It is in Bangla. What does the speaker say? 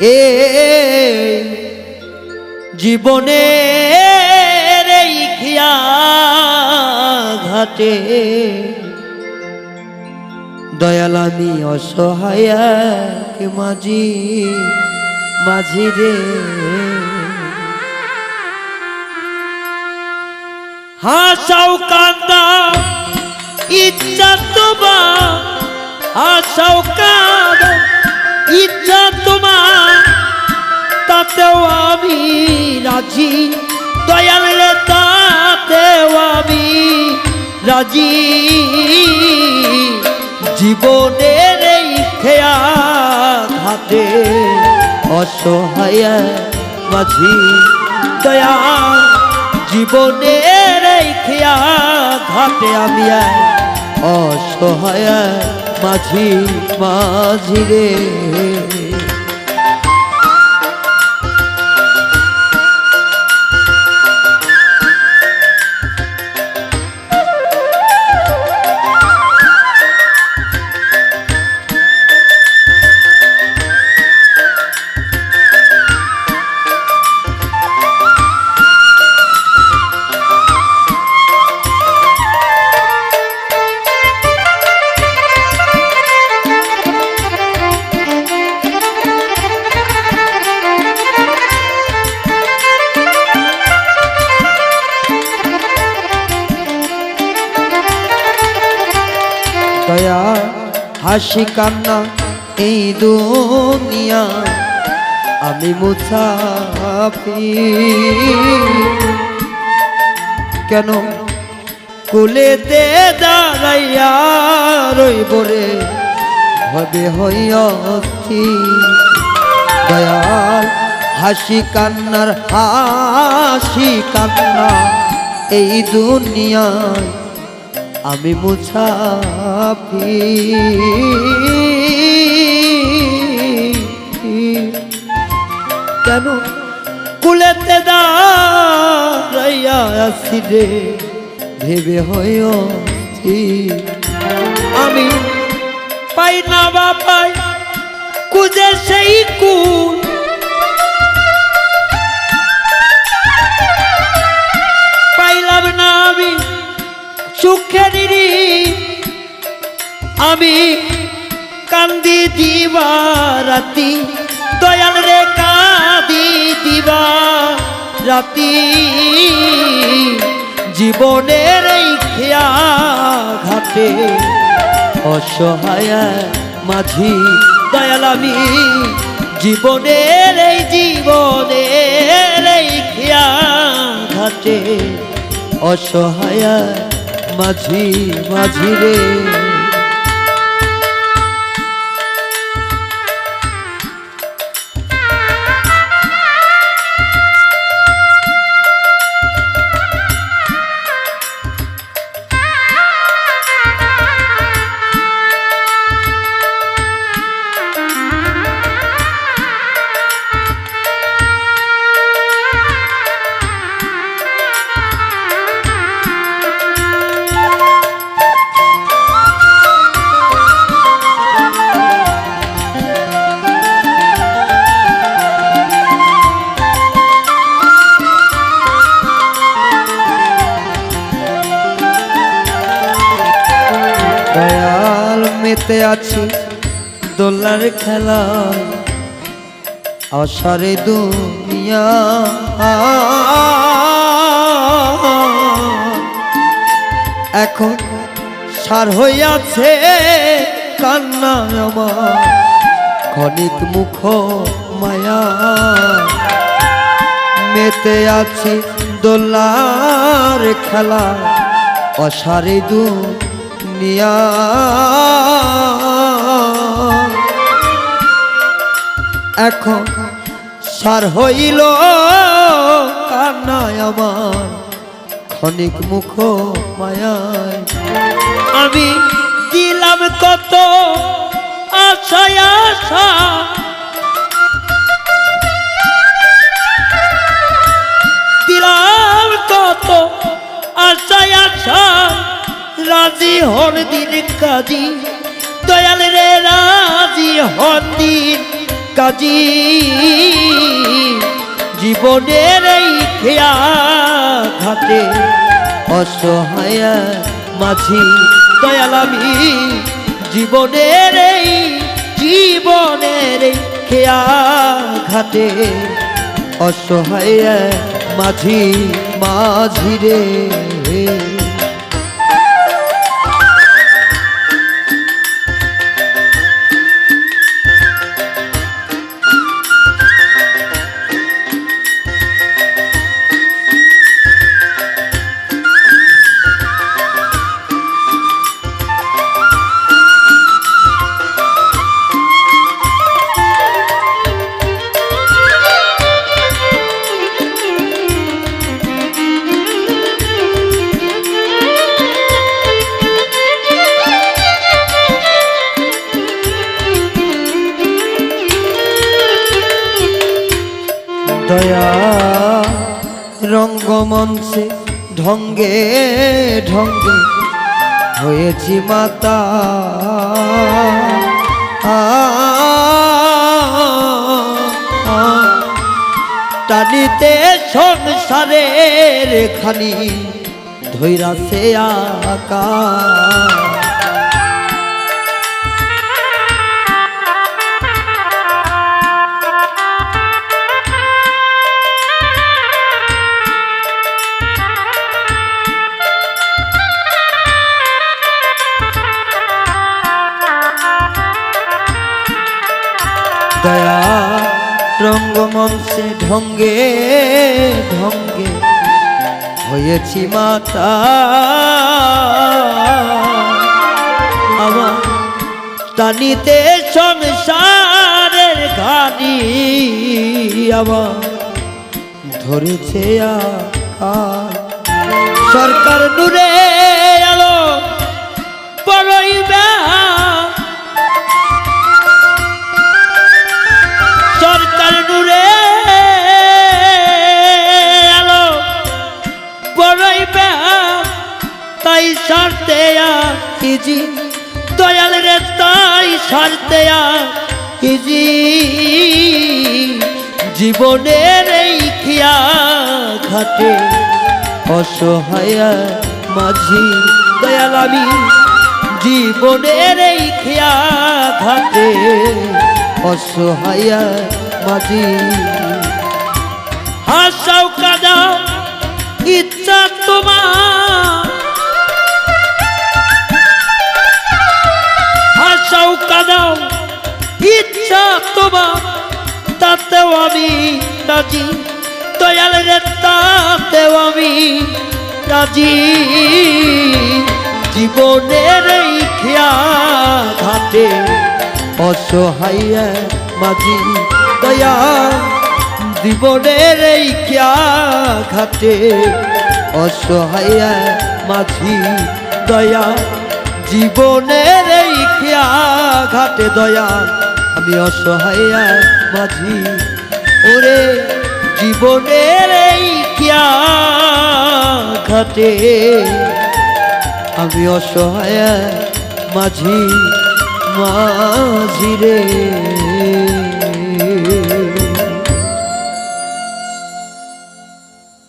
এ জীবনে ঘাটে দয়াল আমি অসহায় মাঝি মাঝি রে। হাসাও কান্দা, ইচ্ছা তোমার হাসাও কান্দা। ইচ্ছা তোমার, তাতেও আমি রাজি। দয়াল রে, তাতেও আমি রাজি। জীবনের এই খেয়া ঘাটে অসহায় মাঝি দয়া, জীবনের এই খেয়া ঘাটে আমি অসহায় মাঝি মাঝি রে। হাসি কান্না এই দুনিয়া। আমি মুসাফি কেন কুলেতে দাঁড়াইয়া রইব রে? হবে হইয়স্থি দয়াল হাসি কান্নার হাসি কান্না এই দুনিয়ায়। আমি মুছাফি কেন কুলেতে দাঁড়াইয়া আসি রে? ভেবে হয় আমি পাই না বা পাই কুজে সেই কুল সুখের আমি কান্দি দিবা রাতি, দয়াল রে কাঁদি দিবা রাতি। জীবনের এই খেয়া ঘাটে অসহায় মাঝি, দয়াল আমি, জীবনের এই জীবনের এই খেয়া ঘাটে অসহায় মাঝি মাঝি রে। মেতে আছি, দোলার খেলা অসারে দুনিয়া। এখন সার হইয়াছে কান্না আমার, ক্ষণিক মুখ মায়া। মেতে আছি দোলার খেলা অসারে দুনিয়া। এখন সার হইল কান্নায় আমার, ক্ষণিক মুখ মায়ায়। আমি দিলাম কত আশায় আশা। দিলাম কত রাজি হন দিন কাজী। দয়াল রে রাজি হন দিন কাজী। জীবনের এই খেয়া ঘাটে অসহায় মাঝি দয়ালামি জীবনের এই জীবনের এই খেয়া ঘাটে অসহায় মাঝি মাঝি রে। দয়া রঙ্গমঞ্চে ঢঙ্গে ঢঙ্গে হয়েছি মাতা। টানিতে সংসারের খানি ধৈরাছে আকা রঙ্গমঞ্চে ঢঙ্গে ঢঙ্গে হয়েছি মাতা। আমার টানিতে সংসারের ঘানি আমার ধরেছে আকার সরকার নূরে ইজি দয়াল রে তাই সারতে ইজি জীবনের এই খিয়া ঘাটে অসহায় মাঝি। দয়াল আমি, জীবনের এই খেয়া ঘাটে অসহায় মাঝি। হাসাও কাদাও ইচ্ছা তোমার হাসাও কাদাও ইচ্ছা তোমার তাতেও আমি রাজি। দয়াল রে, তাতেও আমি রাজি। জীবনের এই খেয়া অসহায় মাঝি দয়া জীবনের এই খেয়া অসহায় মাঝি দয়া জীবনের এই খেয়া ঘাটে দয়া, আমি অসহায় মাঝি। ওরে জীবনের এই কিয়া ঘাটে আমি অসহায় মাঝি মাঝি রে।